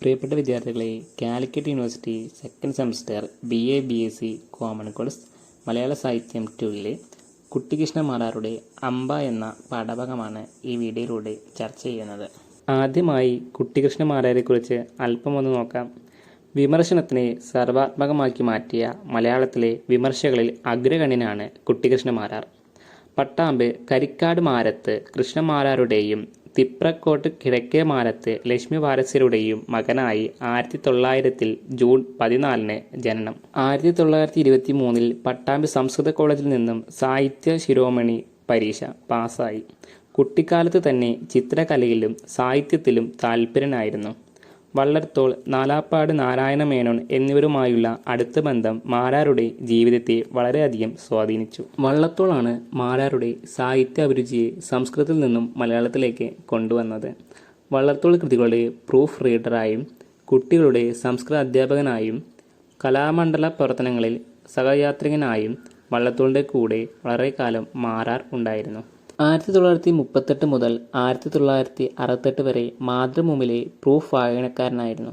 പ്രിയപ്പെട്ട വിദ്യാർത്ഥികളെ Calicut university second semester B A B S C common course Malayala സാഹിത്യം ടൂവിലെ കുട്ടികൃഷ്ണ മാറാറുടെ അമ്പ എന്ന പാഠഭാഗമാണ് ഈ വീഡിയോയിലൂടെ ചർച്ച ചെയ്യുന്നത്. ആദ്യമായി കുട്ടികൃഷ്ണ മാരാരെക്കുറിച്ച് അല്പമൊന്ന് നോക്കാം. വിമർശനത്തിനെ സർവാത്മകമാക്കി മാറ്റിയ മലയാളത്തിലെ വിമർശകളിൽ അഗ്രഗണ്യനാണ് കുട്ടികൃഷ്ണ മാരാർ. പട്ടാമ്പ് കരിക്കാട് മാരത്ത് കൃഷ്ണമാരാരുടെയും തിപ്രക്കോട്ട് കിഴക്കേ മാരത്ത് ലക്ഷ്മി വാരസ്യരുടെയും മകനായി ആയിരത്തി തൊള്ളായിരത്തിൽ ജൂൺ പതിനാലിന് ജനനം. ആയിരത്തി തൊള്ളായിരത്തി ഇരുപത്തി മൂന്നിൽ പട്ടാമ്പി സംസ്കൃത കോളേജിൽ നിന്നും സാഹിത്യ ശിരോമണി പരീക്ഷ പാസ്സായി. കുട്ടിക്കാലത്ത് തന്നെ ചിത്രകലയിലും സാഹിത്യത്തിലും താല്പര്യനായിരുന്നു. വള്ളത്തോൾ നാലാപ്പാട് നാരായണ മേനോൻ എന്നിവരുമായുള്ള അടുത്ത ബന്ധം മാരാരുടെ ജീവിതത്തെ വളരെയധികം സ്വാധീനിച്ചു. വള്ളത്തോളാണ് മാരാരുടെ സാഹിത്യ അഭിരുചിയെ സംസ്കൃതത്തിൽ നിന്നും മലയാളത്തിലേക്ക് കൊണ്ടുവന്നത്. വള്ളത്തോൾ കൃതികളുടെ പ്രൂഫ് റീഡറായും കുട്ടികളുടെ സംസ്കൃത അധ്യാപകനായും കലാമണ്ഡല പ്രവർത്തനങ്ങളിൽ സഹയാത്രികനായും വള്ളത്തോളിന്റെ കൂടെ വളരെ കാലം മാരാർ ഉണ്ടായിരുന്നു. ആയിരത്തി തൊള്ളായിരത്തി മുപ്പത്തെട്ട് മുതൽ ആയിരത്തി തൊള്ളായിരത്തി അറുപത്തെട്ട് വരെ മാതൃഭൂമിയിലെ പ്രൂഫ് വായനക്കാരനായിരുന്നു.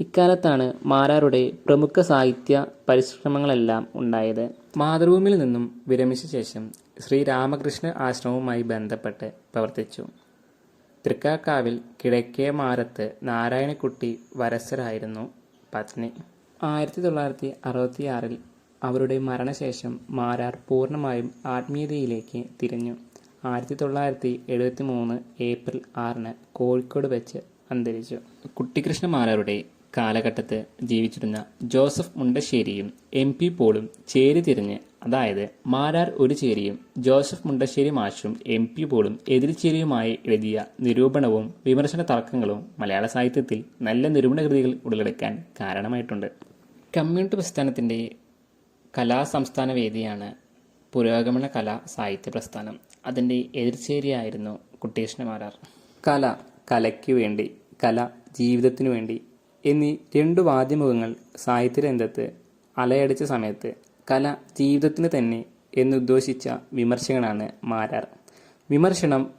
ഇക്കാലത്താണ് മാരാരുടെ പ്രമുഖ സാഹിത്യ പരിശ്രമങ്ങളെല്ലാം ഉണ്ടായത്. മാതൃഭൂമിയിൽ നിന്നും വിരമിച്ച ശേഷം ശ്രീ രാമകൃഷ്ണ ആശ്രമവുമായി ബന്ധപ്പെട്ട് പ്രവർത്തിച്ചു. തൃക്കാക്കാവിൽ കിഴക്കേ മാരത്ത് നാരായണക്കുട്ടി വരസരായിരുന്നു പത്നി. ആയിരത്തി തൊള്ളായിരത്തി അറുപത്തിയാറിൽ അവരുടെ മരണശേഷം മാരാർ പൂർണമായും ആത്മീയതയിലേക്ക് തിരിഞ്ഞു. ആയിരത്തി തൊള്ളായിരത്തി എഴുപത്തി മൂന്ന് ഏപ്രിൽ ആറിന് കോഴിക്കോട് വെച്ച് അന്തരിച്ചു. കുട്ടിക്കൃഷ്ണമാരാരുടെ കാലഘട്ടത്ത് ജീവിച്ചിരുന്ന ജോസഫ് മുണ്ടശ്ശേരിയും എം പി പോളും ചേരി തിരിഞ്ഞ് അതായത് മാരാർ ഒരു ചേരിയും ജോസഫ് മുണ്ടശ്ശേരി മാഷും എം പി പോളും എതിർചേരിയുമായി എഴുതിയ നിരൂപണവും വിമർശന തർക്കങ്ങളും മലയാള സാഹിത്യത്തിൽ നല്ല നിരൂപണ കൃതികൾ ഉടലെടുക്കാൻ കാരണമായിട്ടുണ്ട്. കമ്മ്യൂണിസ്റ്റ് പ്രസ്ഥാനത്തിന്റെ കലാസംസ്ഥാന വേദിയാണ് പുരോഗമന കലാ സാഹിത്യ പ്രസ്ഥാനം. അതിന്റെ എതിർചേരിയായിരുന്നു കുട്ടികൃഷ്ണമാരാർ കല കലയ്ക്ക് വേണ്ടി കല ജീവിതത്തിനു വേണ്ടി എന്നീ രണ്ടു വാദ്യമുഖങ്ങൾ സാഹിത്യരംഗത്ത് അലയടിച്ച സമയത്ത് കല ജീവിതത്തിന് തന്നെ എന്നുദ്ദേശിച്ച വിമർശകനാണ് മാരാർ. വിമർശനം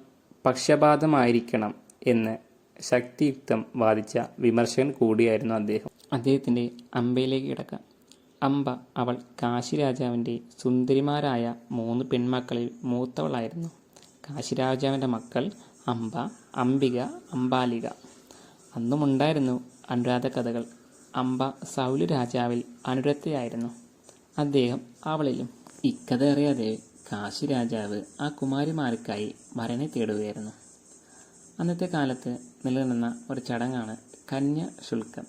പക്ഷപാതമായിരിക്കണം എന്ന് ശക്തിയുക്തം വാദിച്ച വിമർശകൻ കൂടിയായിരുന്നു അദ്ദേഹം. അദ്ദേഹത്തിന്റെ അമ്പയിലേക്ക് കിടക്കാം. അമ്പ അവൾ കാശിരാജാവിന്റെ സുന്ദരിമാരായ മൂന്ന് പെൺമക്കളിൽ മൂത്തവളായിരുന്നു. കാശിരാജാവിന്റെ മക്കൾ അമ്പ അംബിക അംബാലിക. അന്നുമുണ്ടായിരുന്നു അനുരാധ കഥകൾ. അമ്പ സൗലു രാജാവിൽ അനുരത്തയായിരുന്നു അദ്ദേഹം അവളിലും. ഇക്കഥ അറിയാതെ കാശി രാജാവ് ആ കുമാരിമാർക്കായി വരനെ തേടുകയായിരുന്നു. അന്നത്തെ കാലത്ത് നിലനിന്ന ഒരു ചടങ്ങാണ് കന്യ ശുൽക്കം.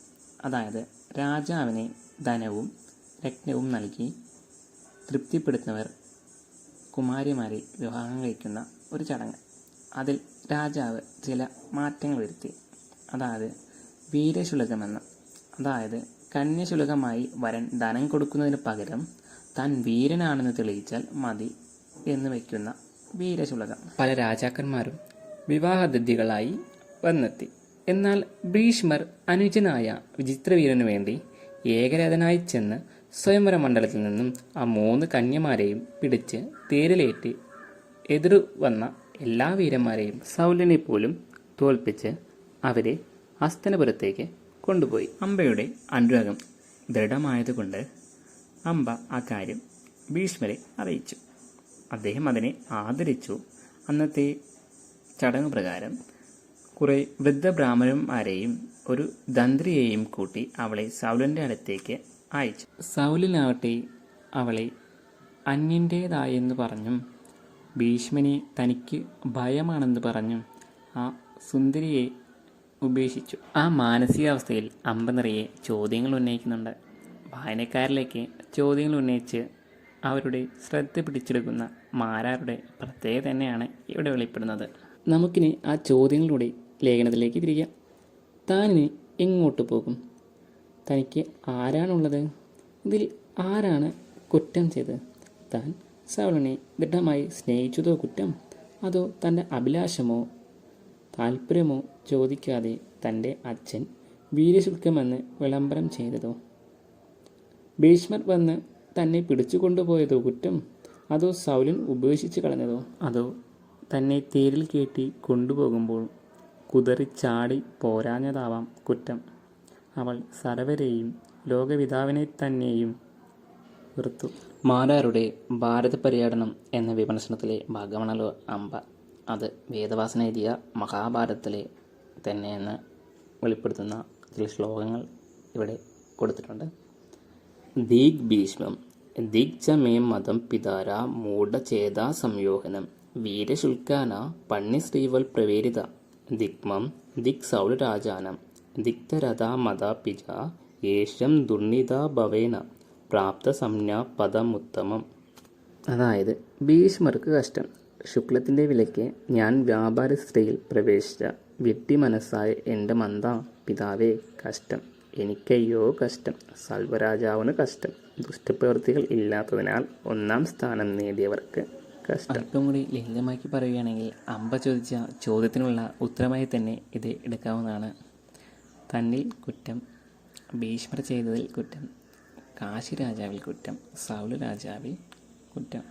അതായത് രാജാവിനെ ധനവും രത്നവും നൽകി തൃപ്തിപ്പെടുത്തുന്നവർ കുമാരിമാരെ വിവാഹം കഴിക്കുന്ന ഒരു ചടങ്ങ്. അതിൽ രാജാവ് ചില മാറ്റങ്ങൾ വരുത്തി. അതായത് വീരശുലകമെന്ന്. അതായത് കന്യശുലകമായി വരൻ ധനം കൊടുക്കുന്നതിന് പകരം താൻ വീരനാണെന്ന് തെളിയിച്ചാൽ മതി എന്ന് വയ്ക്കുന്ന വീരശുലകം. പല രാജാക്കന്മാരും വിവാഹദദ്ധികളായി വന്നെത്തി. എന്നാൽ ഭീഷ്മർ അനുജനായ വിചിത്രവീരനു വേണ്ടി ഏകരഥനായി ചെന്ന് സ്വയംവര മണ്ഡലത്തിൽ നിന്നും ആ മൂന്ന് കന്യമാരെയും പിടിച്ച് തേരിലേറ്റ് എതിരു വന്ന എല്ലാ വീരന്മാരെയും സൗലനെ പോലും തോൽപ്പിച്ച് അവരെ അസ്തനപുരത്തേക്ക് കൊണ്ടുപോയി. അമ്പയുടെ അനുരാഗം ദൃഢമായതുകൊണ്ട് അമ്പ ആ കാര്യം ഭീഷ്മരെ അറിയിച്ചു. അദ്ദേഹം അതിനെ ആദരിച്ചു. അന്നത്തെ ചടങ്ങ് പ്രകാരം കുറെ വൃദ്ധബ്രാഹ്മണന്മാരെയും ഒരു ദന്ത്രിയെയും കൂട്ടി അവളെ സൗലന്റെ അടുത്തേക്ക് അയച്ചു. സൗലിനാവട്ടെ അവളെ അന്യന്റേതായെന്ന് പറഞ്ഞും ഭീഷ്മനെ തനിക്ക് ഭയമാണെന്ന് പറഞ്ഞും ആ സുന്ദരിയെ ഉപേക്ഷിച്ചു. ആ മാനസികാവസ്ഥയിൽ അമ്പ നിറയെ ചോദ്യങ്ങൾ ഉന്നയിക്കുന്നുണ്ട്. വായനക്കാരിലേക്ക് ചോദ്യങ്ങൾ ഉന്നയിച്ച് അവരുടെ ശ്രദ്ധ പിടിച്ചെടുക്കുന്ന മാരാരുടെ പ്രത്യേകത തന്നെയാണ് ഇവിടെ വെളിപ്പെടുന്നത്. നമുക്കിനി ആ ചോദ്യങ്ങളിലൂടെ ലേഖനത്തിലേക്ക് തിരിക്കാം. താനിനി എങ്ങോട്ട് പോകും? തനിക്ക് ആരാണുള്ളത്? ഇതിൽ ആരാണ് കുറ്റം ചെയ്തത്? താൻ സവളനെ ദൃഢമായി സ്നേഹിച്ചതോ കുറ്റം? അതോ തന്റെ അഭിലാഷമോ? താല്പര്യമോ ചോദിക്കാതെ തന്റെ അച്ഛൻ വീരശുൽക്കമെന്ന് വിളംബരം ചെയ്തതോ? ഭീഷ്മർ വന്ന് തന്നെ പിടിച്ചു കൊണ്ടുപോയതോ കുറ്റം? അതോ സൗലൻ ഉപേക്ഷിച്ച് കളഞ്ഞതോ? അതോ തന്നെ തേരിൽ കയറ്റി കൊണ്ടുപോകുമ്പോൾ കുതറി ചാടി പോരാഞ്ഞതാവാം കുറ്റം? അവൾ സരവരെയും ലോകപിതാവിനെ തന്നെയും വെറുത്തു. മാരാരുടെ ഭാരത പര്യടനം എന്ന വിമർശനത്തിലെ ഭാഗമാണല്ലോ അമ്പ. അത് വേദവാസന എഴുതിയ മഹാഭാരതത്തിലെ തന്നെയെന്ന് വെളിപ്പെടുത്തുന്ന ചില ശ്ലോകങ്ങൾ ഇവിടെ കൊടുത്തിട്ടുണ്ട്. ദീഗ് ഭീഷ്മം ദിഗ് ച മേ മതം പിതാര മൂഢചേതാ സംയോഹനം വീരശുൽക്കാന സ്ത്രീവൽ പ്രവേരിത ദിഗ്മം ദിക് സൗരരാജാനം ദിക്തരഥാ മത പിജ യേശം ദുർണിതാ ഭവേന പ്രാപ്ത സംജ്ഞ പദമുത്തമം. അതായത് ഭീഷ്മർക്ക് കഷ്ടം. ശുക്ലത്തിന്റെ വിലയ്ക്ക് ഞാൻ വ്യാപാര സ്ത്രീയിൽ പ്രവേശിച്ച വിട്ടി മനസ്സായ എന്റെ മന്ദ പിതാവേ കഷ്ടം. എനിക്കയ്യോ കഷ്ടം. സൽവരാജാവിന് കഷ്ടം. ദുഷ്ടപ്രവൃത്തികൾ ഇല്ലാത്തതിനാൽ ഒന്നാം സ്ഥാനം നേടിയവർക്ക് കഷ്ടം. അല്പം കൂടി ലളിതമാക്കി പറയുകയാണെങ്കിൽ അമ്പ ചോദിച്ച ചോദ്യത്തിനുള്ള ഉത്തരമായി തന്നെ ഇത് എടുക്കാവുന്നതാണ്. തന്നിൽ കുറ്റം ഭീഷ്മർ ചെയ്തതിൽ കുറ്റം കാശി രാജാവിൽ കുറ്റം സൗല രാജാവിൽ കുറ്റം.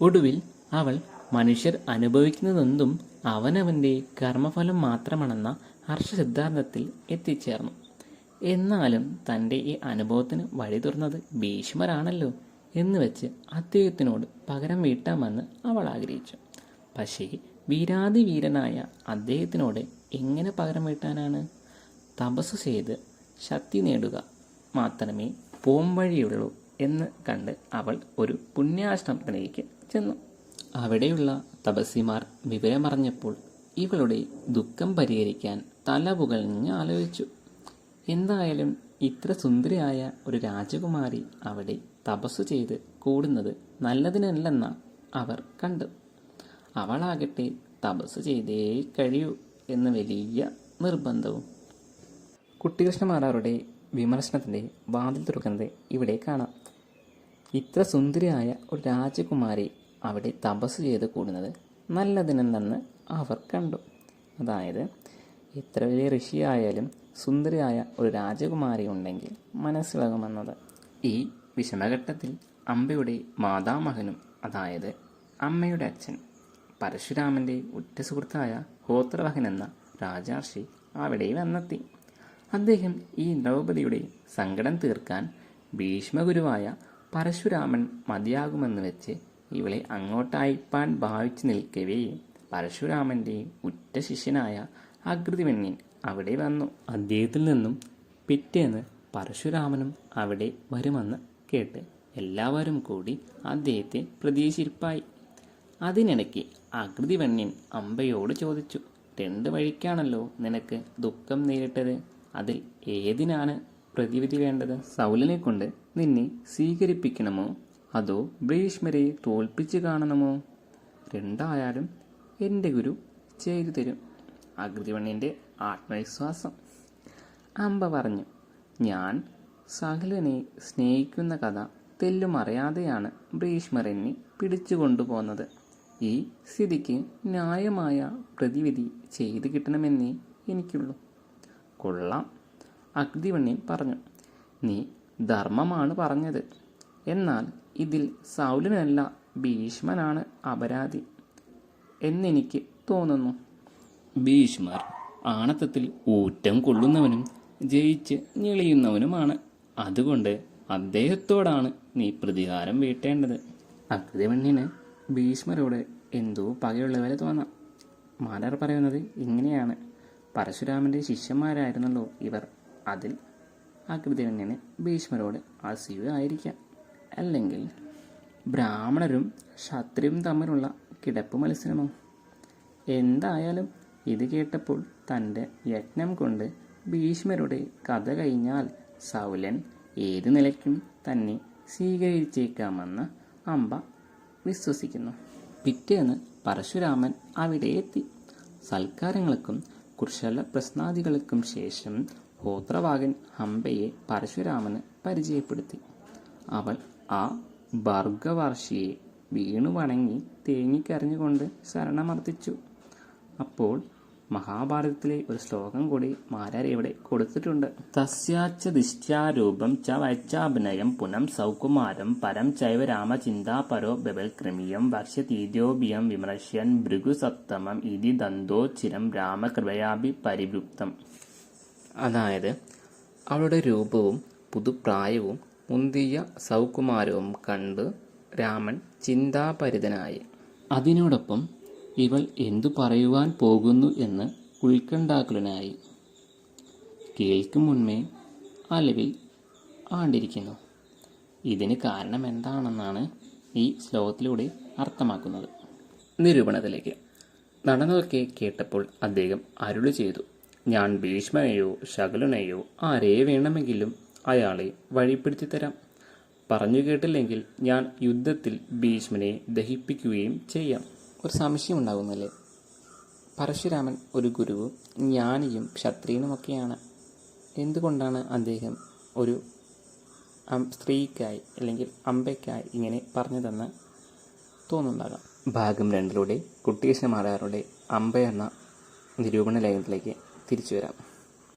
ഒടുവിൽ അവൾ മനുഷ്യർ അനുഭവിക്കുന്നതെന്തും അവനവന്റെ കർമ്മഫലം മാത്രമാണെന്ന ഹർഷ സിദ്ധാന്തത്തിൽ എത്തിച്ചേർന്നു. എന്നാലും തന്റെ ഈ അനുഭവത്തിന് വഴി തുറന്നത് ഭീഷ്മരാണല്ലോ എന്ന് വെച്ച് അദ്ദേഹത്തിനോട് പകരം വീട്ടാമെന്ന് അവൾ ആഗ്രഹിച്ചു. പക്ഷേ വീരാതി വീരനായ അദ്ദേഹത്തിനോട് എങ്ങനെ പകരം വീട്ടാനാണ്? തപസ് ചെയ്ത് ശക്തി നേടുക മാത്രമേ പോംവഴിയുള്ളൂ എന്ന് കണ്ട് അവൾ ഒരു പുണ്യാശ്രമത്തിലേക്ക് ചെന്നു. അവിടെയുള്ള തപസ്സിമാർ വിവരമറിഞ്ഞപ്പോൾ ഇവളുടെ ദുഃഖം പരിഹരിക്കാൻ തല പുകഞ്ഞ് ആലോചിച്ചു. എന്തായാലും ഇത്ര സുന്ദരിയായ ഒരു രാജകുമാരി അവിടെ തപസ്സു ചെയ്ത് കൂടുന്നത് നല്ലതിനല്ലെന്ന അവർ കണ്ടു അവളാകട്ടെ തപസ് ചെയ്തേ കഴിയൂ. എന്ന് വലിയ നിർബന്ധവും. കുട്ടികൃഷ്ണമാരാറുടെ വിമർശനത്തിന്റെ വാതിൽ തുറക്കുന്നത് ഇവിടെ കാണാം. ഇത്ര സുന്ദരിയായ ഒരു രാജകുമാരി അവിടെ തപസ് ചെയ്ത് കൂടുന്നത് നല്ലതിനല്ലെന്ന് അവർ കണ്ടു. അതായത് എത്ര വലിയ ഋഷിയായാലും സുന്ദരിയായ ഒരു രാജകുമാരി ഉണ്ടെങ്കിൽ മനസ്സിലാകുമെന്നത്. ഈ വിഷമഘട്ടത്തിൽ അമ്പയുടെ മാതാമഹനും അതായത് അമ്മയുടെ അച്ഛൻ പരശുരാമന്റെ ഉറ്റ സുഹൃത്തായ ഹോത്രവഹൻ എന്ന രാജാർഷി അവിടെ വന്നെത്തി. അദ്ദേഹം ഈ ദ്രൗപദിയുടെ സങ്കടം തീർക്കാൻ ഭീഷ്മഗുരുവായ പരശുരാമൻ മതിയാകുമെന്ന് വെച്ച് ഇവളെ അങ്ങോട്ടയപ്പാൻ ഭാവിച്ചു നിൽക്കവേ പരശുരാമന്റെ ഉറ്റ ശിഷ്യനായ അകൃതിവെണ്യൻ അവിടെ വന്നു. അദ്ദേഹത്തിൽ നിന്നും പിറ്റേന്ന് പരശുരാമനും അവിടെ വരുമെന്ന് കേട്ട് എല്ലാവരും കൂടി അദ്ദേഹത്തെ പ്രതീക്ഷിപ്പായി അതിനിടയ്ക്ക് അകൃതിവണ്യൻ അമ്പയോട് ചോദിച്ചു രണ്ട് വഴിക്കാണല്ലോ നിനക്ക് ദുഃഖം നേരിട്ടത്? അതിൽ ഏതിനാണ് പ്രതിവിധി വേണ്ടത്? സൗലിനെ കൊണ്ട് നിന്നെ സ്വീകരിപ്പിക്കണമോ? അതോ ഭീഷ്മരെ തോൽപ്പിച്ച് കാണണമോ? രണ്ടായാലും എന്റെ ഗുരു ചെയ്തു തരും. അകൃതിവണ്യന്റെ ആത്മവിശ്വാസം. അമ്പ പറഞ്ഞു ഞാൻ സഹലനെ സ്നേഹിക്കുന്ന കഥ തെല്ലുമറിയാതെയാണ് ഭീഷ്മർ എന്നെ പിടിച്ചുകൊണ്ടുപോകുന്നത്. ഈ സ്ഥിതിക്ക് ന്യായമായ പ്രതിവിധി ചെയ്തു കിട്ടണമെന്നേ എനിക്കുള്ളൂ. കൊള്ളാം അഗ്നിവണ്ണി പറഞ്ഞു. നീ ധർമ്മമാണ് പറഞ്ഞത്. എന്നാൽ ഇതിൽ സൗലിനല്ല ഭീഷ്മനാണ് അപരാധി എന്നെനിക്ക് തോന്നുന്നു. ഭീഷ്മർ ആണത്തത്തിൽ ഊറ്റം കൊള്ളുന്നവനും ജയിച്ച് ഞെളിയുന്നവനുമാണ്. അതുകൊണ്ട് അദ്ദേഹത്തോടാണ് നീ പ്രതികാരം വീട്ടേണ്ടത്. അകൃതിവണ്യന് ഭീഷ്മരോട് എന്തോ പകയുള്ളവരെ തോന്നാം. മാലർ പറയുന്നത് ഇങ്ങനെയാണ്. പരശുരാമന്റെ ശിഷ്യന്മാരായിരുന്നല്ലോ ഇവർ. അതിൽ അകൃതിവണ്യന് ഭീഷ്മരോട് അസൂയായിരിക്കാം അല്ലെങ്കിൽ ബ്രാഹ്മണരും ക്ഷത്രിയും തമ്മിലുള്ള കിടപ്പ് മത്സരമോ? എന്തായാലും ഇത് കേട്ടപ്പോൾ തന്റെ യജ്ഞം കൊണ്ട് ഭീഷ്മരുടെ കഥ കഴിഞ്ഞാൽ സൗലൻ ഏത് നിലയ്ക്കും തന്നെ സ്വീകരിച്ചേക്കാമെന്ന് അമ്പ വിശ്വസിക്കുന്നു. പിറ്റേന്ന് പരശുരാമൻ അവിടെ എത്തി. സൽക്കാരങ്ങൾക്കും കുർശല പ്രശ്നാദികൾക്കും ശേഷം ഹോത്രവാകൻ ഹംബയെ പരശുരാമന് പരിചയപ്പെടുത്തി. അവൾ ആ ഭർഗവർഷിയെ വീണു വണങ്ങി തേങ്ങിക്കരഞ്ഞുകൊണ്ട് ശരണമർത്തിച്ചു അപ്പോൾ മഹാഭാരതത്തിലെ ഒരു ശ്ലോകം കൂടി മാരാർ ഇവിടെ കൊടുത്തിട്ടുണ്ട്. തസ്യാച്ച ദിഷ്ട്യാരൂപം ച വൈച്ചാഭിനയം പുനം സൗകുമാരം പരം ചൈവ രാമചിന്താപരോ ബബൽക്രമീയം വർഷ്യതീര്യോഭിയം വിമർശ്യൻ ഭൃഗുസത്തമം ഇതി ദന്തോ ചിരം രാമകൃപയാഭി പരിവൃപ്തം. അതായത് അവളുടെ രൂപവും പുതുപ്രായവും മുന്തിയ സൗകുമാരവും കണ്ട് രാമൻ ചിന്താപരിതനായി. അതിനോടൊപ്പം ഇവൾ എന്തു പറയുവാൻ പോകുന്നു എന്ന് ഉത്കണ്ഠാകുലനായി. കേൾക്കും മുൻമേ അലവിൽ ആണ്ടിരിക്കുന്നു. ഇതിന് കാരണം എന്താണെന്നാണ് ഈ ശ്ലോകത്തിലൂടെ അർത്ഥമാക്കുന്നത്. നിരൂപണത്തിലേക്ക്. നടന്നതൊക്കെ കേട്ടപ്പോൾ അദ്ദേഹം അരുളി ചെയ്തു ഞാൻ ഭീഷ്മനെയോ ശകലനെയോ ആരെ വേണമെങ്കിലും അയാളെ വഴിപ്പെടുത്തി തരാം പറഞ്ഞു കേട്ടില്ലെങ്കിൽ ഞാൻ യുദ്ധത്തിൽ ഭീഷ്മനെ ദഹിപ്പിക്കുകയും ചെയ്യാം. ഒരു സംശയം ഉണ്ടാകുന്നല്ലേ? പരശുരാമൻ ഒരു ഗുരുവും ജ്ഞാനിയും ക്ഷത്രിയനുമൊക്കെയാണ്. എന്തുകൊണ്ടാണ് അദ്ദേഹം ഒരു സ്ത്രീക്കായി അല്ലെങ്കിൽ അമ്പയ്ക്കായി ഇങ്ങനെ പറഞ്ഞതെന്ന് തോന്നുന്നുണ്ടാകാം. ഭാഗം രണ്ടിലൂടെ കുട്ടീശ്വരമാരാരുടെ അമ്പ എന്ന നിരൂപണ ലയനത്തിലേക്ക് തിരിച്ചു വരാം.